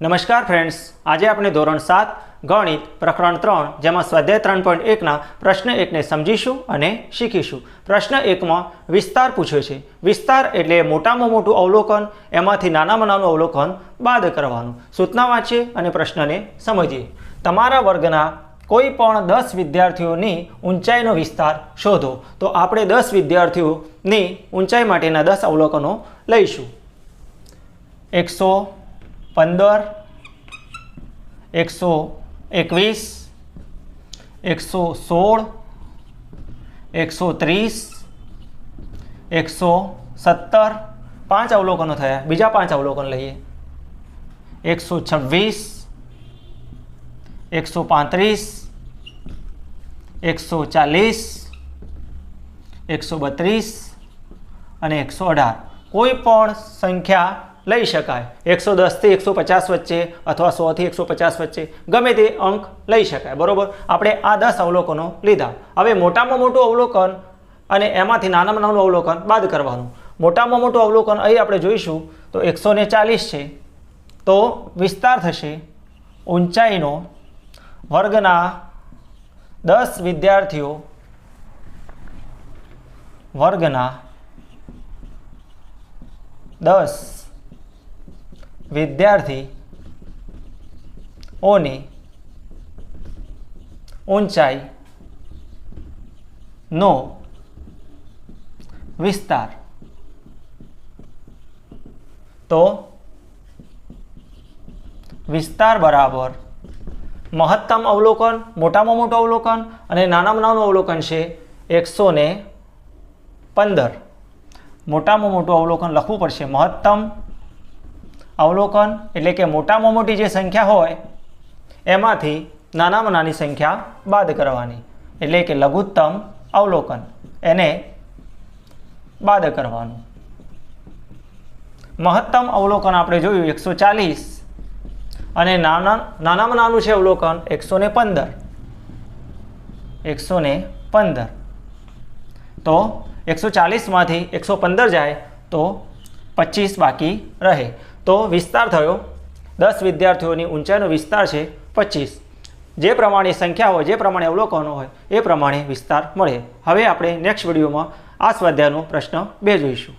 નમસ્કાર ફ્રેન્ડ્સ આજે આપણે ધોરણ સાત, ગણિત, પ્રકરણ ત્રણ, જેમાં સ્વાધ્યાય ત્રણ પોઈન્ટ એકના પ્રશ્ન એકને સમજીશું અને શીખીશું. પ્રશ્ન એકમાં વિસ્તાર પૂછ્યો છે. વિસ્તાર એટલે મોટામાં મોટું અવલોકન, એમાંથી નાનામાં નાનું અવલોકન બાદ કરવાનું. સૂચના વાંચીએ અને પ્રશ્નને સમજીએ. તમારા વર્ગના કોઈ પણ દસ વિદ્યાર્થીઓની ઊંચાઈનો વિસ્તાર શોધો. તો આપણે દસ વિદ્યાર્થીઓની ઊંચાઈ માટેના દસ અવલોકનો લઈશું. એકસો પંદર, એકસો એકવીસ, એકસો સોળ, એકસો ત્રીસ, એકસો સત્તર, પાંચ અવલોકનો થયા. બીજા પાંચ અવલોકન લઈએ. એકસો છવ્વીસ, એકસો પાંત્રીસ, એકસો ચાલીસ, એકસો બત્રીસ અને એકસો અઢાર. કોઈ પણ સંખ્યા લઈ શકાય. એકસો દસથી એકસો પચાસ વચ્ચે અથવા સોથી એકસો પચાસ વચ્ચે ગમે તે અંક લઈ શકાય. બરાબર? આપણે આ દસ અવલોકનો લીધા. હવે મોટામાં મોટું અવલોકન અને એમાંથી નાનામાં નાનું અવલોકન બાદ કરવાનું. મોટામાં મોટું અવલોકન અહીં આપણે જોઈશું. તો એકસો ચાલીસ છે. તો વિસ્તાર થશે ઊંચાઈનો વર્ગના દસ વિદ્યાર્થીઓ વર્ગના દસ વિદ્યાર્થીઓની ઊંચાઈનો વિસ્તાર. તો વિસ્તાર બરાબર મહત્તમ અવલોકન, મોટામાં મોટું અવલોકન અને નાનામાં નાનું અવલોકન છે એકસો પંદર. મોટામાં મોટું અવલોકન લખવું પડશે મહત્તમ અવલોકન એટલે કે મોટામાં મોટી જે સંખ્યા હોય, એમાંથી નાનામાં નાની સંખ્યા બાદ કરવાની. એટલે કે લઘુત્તમ અવલોકન. એને બાદ કરવાનું. મહત્તમ અવલોકન આપણે જોયું એકસો ચાલીસ અને નાના, નાનામાં નાનું છે અવલોકન એકસો ને પંદર. એકસો ને પંદર. તો એકસો ચાલીસમાંથી એકસો પંદર જાય તો પચીસ બાકી રહે. તો વિસ્તાર થયો. દસ વિદ્યાર્થીઓની ઊંચાઈનો વિસ્તાર છે પચીસ. જે પ્રમાણે સંખ્યા હોય, જે પ્રમાણે અવલોકનો હોય, એ પ્રમાણે વિસ્તાર મળે. હવે આપણે નેક્સ્ટ વિડીયોમાં આ સ્વાધ્યાયનો પ્રશ્ન બે જોઈશું.